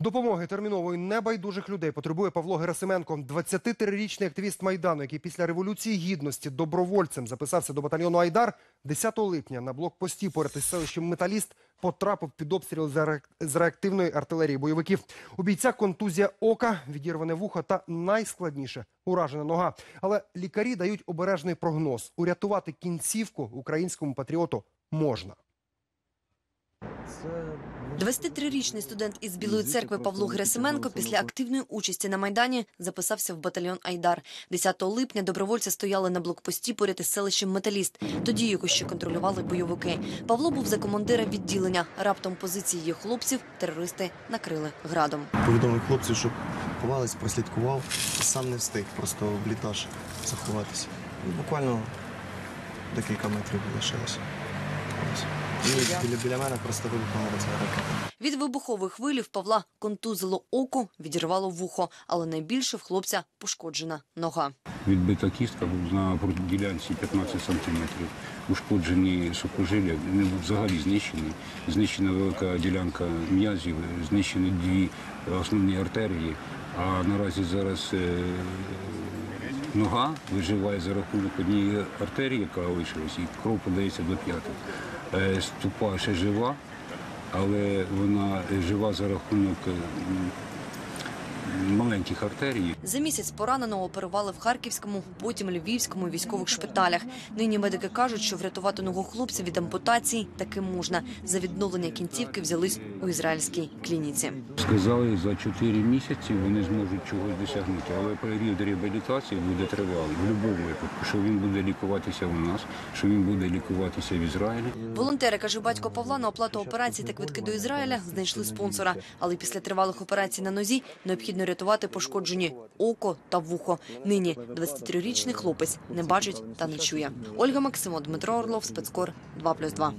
Допомоги термінової небайдужих людей потребує Павло Герасименко, 23-річний активіст Майдану, який після Революції Гідності добровольцем записався до батальйону Айдар. 10 липня на блокпості поряд із селищем Металіст потрапив під обстріл з реак- з реактивної артилерії бойовиків. У бійця контузія ока, відірване вухо та найскладніше уражена нога. Але лікарі дають обережний прогноз: урятувати кінцівку українському патріоту можна. 23-річний студент із Білої церкви Павло Герасименко після активної участі на Майдані записався в батальйон Айдар. 10 липня добровольці стояли на блокпості поряд із селищем Металіст. Тоді його ще контролювали бойовики. Павло був за командира відділення. Раптом позиції хлопців терористи накрили градом. Повідомив хлопцю, щоб ховались, прослідкував. Сам не встиг просто в блітаж заховатися. Буквально декілька метрів лишилося. І біля, біля мене просто вибухнула ця ракета. Від вибухових хвилі в Павла контузило око, відірвало вухо, але найбільше в хлопця пошкоджена нога. Відбита кістка на ділянці 15 сантиметрів. Ушкоджені сухожилля, не взагалі знищений. Знищена велика ділянка м'язів, знищені дві основні артерії. А наразі зараз е, нога виживає за рахунок однієї артерії, яка лишилась, і кров подається до п'яток. Е, Ступа ще жива, але вона жива за рахунок маленьких артерій, За місяць пораненого оперували в Харківському, потім Львівському військових шпиталях. Нині медики кажуть, що врятувати ногу хлопця від ампутації таки можна. За відновлення кінцівки взялись у ізраїльській клініці. Сказали, за 4 місяці вони зможуть чогось досягнути, але період реабілітації буде тривалий в будь-якому випадку, що він буде лікуватися у нас, що він буде лікуватися в Ізраїлі. Волонтери, каже батько Павла, на оплату операцій та квитки до Ізраїля знайшли спонсора. Але після тривалих операцій на нозі необхідно рятувати пошкоджені око та вухо. Нині 23-річний хлопець не бачить та не чує. Ольга Максимо, Дмитро Орлов, спецкор 2+,2.